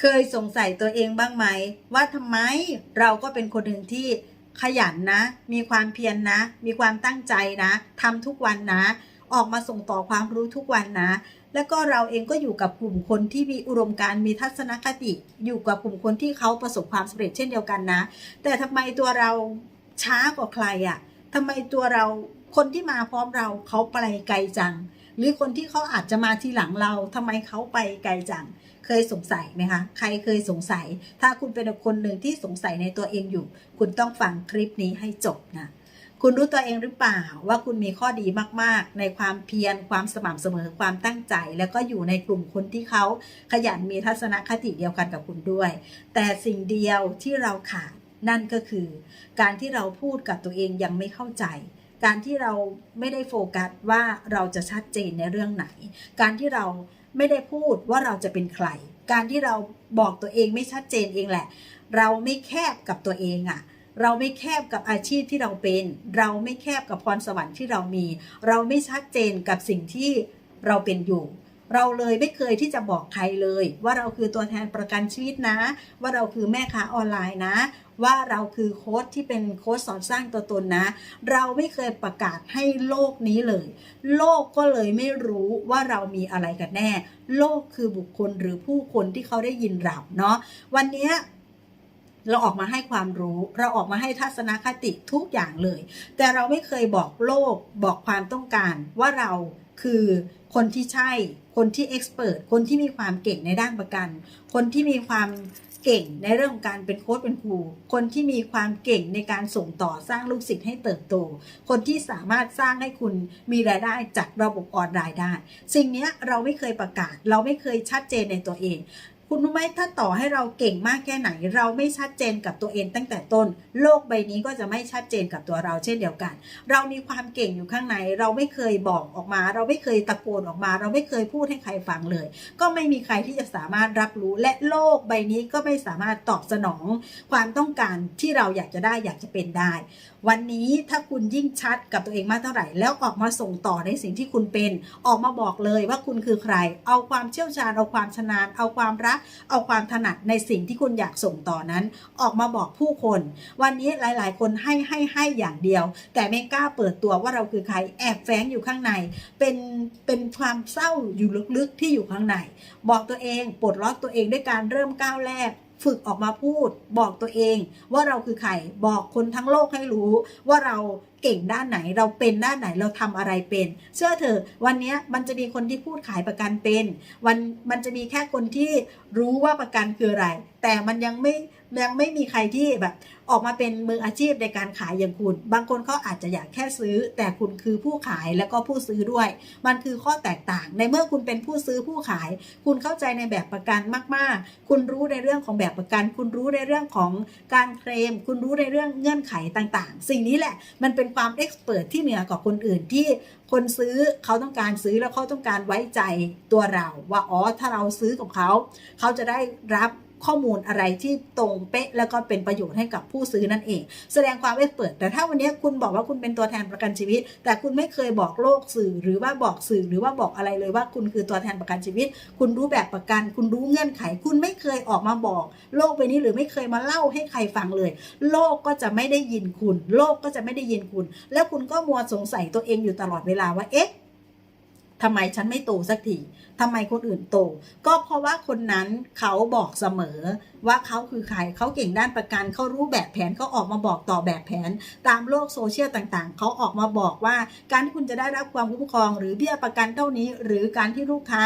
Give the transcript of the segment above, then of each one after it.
เคยสงสัยตัวเองบ้างไหม ว่าทำไมเราก็เป็นคนหนึ่งที่ขยันนะ มีความเพียรนนะ มีความตั้งใจนะทำทุกวันนะ ออกมาส่งต่อความรู้ทุกวันนะ แล้วก็เราเองก็อยู่กับกลุ่มคนที่มีอุดมการณ์มีทัศนคติ อยู่กับกลุ่มคนที่เขาประสบความสำเร็จเช่นเดียวกันนะ แต่ทำไมตัวเราช้ากว่าใครอะ่ะทำไมตัวเราคนที่มาพร้อมเราเขาไปไกลจัง หรือคนที่เขาอาจจะมาทีหลังเราทำไมเขาไปไกลจังเคยสงสัยไหมคะใครเคยสงสัย ถ้าคุณเป็นคนหนึ่งที่สงสัยในตัวเองอยู่ คุณต้องฟังคลิปนี้ให้จบนะคุณรู้ตัวเองหรือเปล่าว่าคุณมีข้อดีมากๆ ในความเพียรความสม่ำเสมอความตั้งใจ แล้วก็อยู่ในกลุ่มคนที่เขาขยันมีทัศนคติเดียวกันกับคุณด้วย แต่สิ่งเดียวที่เราขาดนั่นก็คือ การที่เราพูดกับตัวเองยังไม่เข้าใจ การที่เราไม่ได้โฟกัสว่าเราจะชัดเจนในเรื่องไหน การที่เราไม่ได้พูดว่าเราจะเป็นใคร การที่เราบอกตัวเองไม่ชัดเจนเองแหละ เราไม่แคบกับตัวเองอะ่ะเราไม่แคบกับอาชีพที่เราเป็น เราไม่แคบกับพรสวรรค์ที่เรามี เราไม่ชัดเจนกับสิ่งที่เราเป็นอยู่ เราเลยไม่เคยที่จะบอกใครเลย ว่าเราคือตัวแทนประกันชีวิตนะ ว่าเราคือแม่ค้าออนไลน์นะ ว่าเราคือโค้ชที่เป็นโค้ชสอนสร้างตัวตนนะ เราไม่เคยประกาศให้โลกนี้เลย โลกก็เลยไม่รู้ว่าเรามีอะไรกันแน่ โลกคือบุคคลหรือผู้คนที่เขาได้ยินเราเนาะวันนี้เราออกมาให้ความรู้ เราออกมาให้ทัศนคติทุกอย่างเลย แต่เราไม่เคยบอกโลกบอกความต้องการว่าเรา คือคนที่ใช่ คนที่เอ็กซ์เพรสคนที่มีความเก่งในด้านประกัน คนที่มีความเก่งในเรื่องของการเป็นโค้ชเป็นครู คนที่มีความเก่งในการส่งต่อสร้างลูกศิษย์ให้เติบโต คนที่สามารถสร้างให้คุณมีรายได้จากระบบออนไลน์ได้ สิ่งนี้เราไม่เคยประกาศ เราไม่เคยชัดเจนในตัวเอง คุณรู้ไหมถ้าต่อให้เราเก่งมากแค่ไหน เราไม่ชัดเจนกับตัวเองตั้งแต่ต้น โลกใบนี้ก็จะไม่ชัดเจนกับตัวเราเช่นเดียวกัน เรามีความเก่งอยู่ข้างใน เราไม่เคยบอกออกมา เราไม่เคยตะโกนออกมา เราไม่เคยพูดให้ใครฟังเลย ก็ไม่มีใครที่จะสามารถรับรู้ และโลกใบนี้ก็ไม่สามารถตอบสนอง ความต้องการที่เราอยากจะได้อยากจะเป็นได้ วันนี้ถ้าคุณยิ่งชัดกับตัวเองมากเท่าไหร่ แล้วออกมาส่งต่อในสิ่งที่คุณเป็น ออกมาบอกเลยว่าคุณคือใคร เอาความเชี่ยวชาญเอาความชำนาญเอาความรักเอาความถนัดในสิ่งที่คุณอยากส่งต่อนั้น ออกมาบอกผู้คน วันนี้หลาย ๆ คนให้ให้ให้อย่างเดียว แต่ไม่กล้าเปิดตัวว่าเราคือใครแอบแฝงอยู่ข้างใน เป็นเป็นความเศร้าอยู่ลึกๆที่อยู่ข้างใน บอกตัวเองปลดล็อกตัวเองด้วยการเริ่มก้าวแรก ฝึกออกมาพูด บอกตัวเอง ว่าเราคือใครบอกคนทั้งโลกให้รู้ว่าเราเก่งด้านไหนเราเป็นด้านไหนเราทำอะไรเป็น เชื่อเถอะวันนี้มันจะมีคนที่พูดขายประกันเป็น วันมันจะมีแค่คนที่รู้ว่าประกันคืออะไร แต่มันยังไม่ ยังไม่มีใครที่แบบ ออกมาเป็นมืออาชีพในการขายอย่างคุณ บางคนเขาอาจจะอยากแค่ซื้อ แต่คุณคือผู้ขายแล้วก็ผู้ซื้อด้วย มันคือข้อแตกต่าง ในเมื่อคุณเป็นผู้ซื้อผู้ขาย คุณเข้าใจในแบบประกันมาก ๆ คุณรู้ในเรื่องของแบบประกัน คุณรู้ในเรื่องของการเคลม คุณรู้ในเรื่องเงื่อนไขต่างๆ สิ่งนี้แหละ มันเป็นความเอ็กซ์เพรสที่เหนือกว่าคนอื่นที่คนซื้อเขาต้องการซื้อแล้วเขาต้องการไว้ใจตัวเรา ว่าอ๋อถ้าเราซื้อกับเขา เขาจะได้รับ ข้อมูลอะไรที่ตรงเป๊ะแล้วก็เป็นประโยชน์ให้กับผู้ซื้อนั่นเอง แสดงความเอ็กเพรสแต่ถ้าวันนี้คุณบอกว่าคุณเป็นตัวแทนประกันชีวิต แต่คุณไม่เคยบอกโลกสื่อหรือว่าบอกสื่อหรือว่าบอกอะไรเลยว่าคุณคือตัวแทนประกันชีวิต คุณรู้แบบประกัน คุณรู้เงื่อนไข คุณไม่เคยออกมาบอก โลกใบนี้หรือไม่เคยมาเล่าให้ใครฟังเลย โลกก็จะไม่ได้ยินคุณ โลกก็จะไม่ได้ยินคุณ แล้วคุณก็มัวสงสัยตัวเองอยู่ตลอดเวลาว่าเอ๊ะ ทำไมฉันไม่โตสักทีทำไมคนอื่นโต ก็เพราะว่าคนนั้นเขาบอกเสมอว่าเขาคือใครเขาเก่งด้านประกันเขารู้แบบแผนเขาออกมาบอกต่อแบบแผน ตามโลกโซเชียลต่างๆ เขาออกมาบอกว่า การที่คุณจะได้รับความคุ้มครอง หรือเบี้ยประกันเท่านี้ หรือการที่ลูกค้า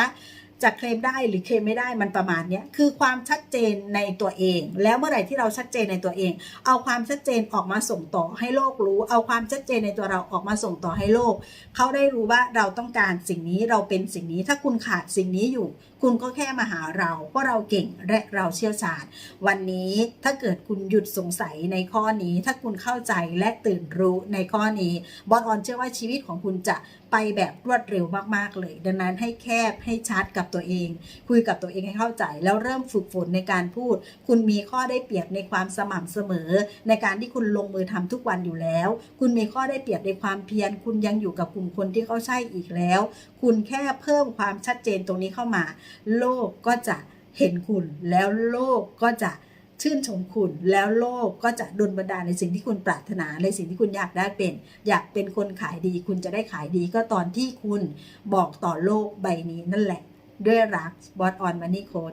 จะเคลมได้หรือเคลมไม่ได้มันประมาณนี้คือความชัดเจนในตัวเอง แล้วเมื่อไหร่ที่เราชัดเจนในตัวเอง เอาความชัดเจนออกมาส่งต่อให้โลกรู้ เอาความชัดเจนในตัวเราออกมาส่งต่อให้โลก เขาได้รู้ว่าเราต้องการสิ่งนี้เราเป็นสิ่งนี้ ถ้าคุณขาดสิ่งนี้อยู่ คุณก็แค่มาหาเราเพราะเราเก่งและเราเชี่ยวชาญวันนี้ถ้าเกิดคุณหยุดสงสัยในข้อนี้ ถ้าคุณเข้าใจและตื่นรู้ในข้อนี้บอสออนเชื่อว่าชีวิตของคุณจะไปแบบรวดเร็วมากๆเลย ดังนั้นให้แคบให้ชัดกับัวเอง คุยกับตัวเองให้เข้าใจ แล้วเริ่มฝึกฝนในการพูด คุณมีข้อได้เปรียบในความสม่ำเสมอ ในการที่คุณลงมือทำทุกวันอยู่แล้ว คุณมีข้อได้เปรียบในความเพียรคุณยังอยู่กับกลุ่มคนที่เข้าใช่อีกแล้ว คุณแค่เพิ่มความชัดเจนตรงนี้เข้ามา โลกก็จะเห็นคุณแล้วโลกก็จะชื่นชมคุณแล้วโลกก็จะดลบันดาลในสิ่งที่คุณปรารถนาในสิ่งที่คุณอยากได้เป็น อยากเป็นคนขายดี คุณจะได้ขายดีก็ตอนที่คุณบอกต่อโลกใบนี้นั่นแหละ ด้วยรักบอสออนมันนี่โค้ด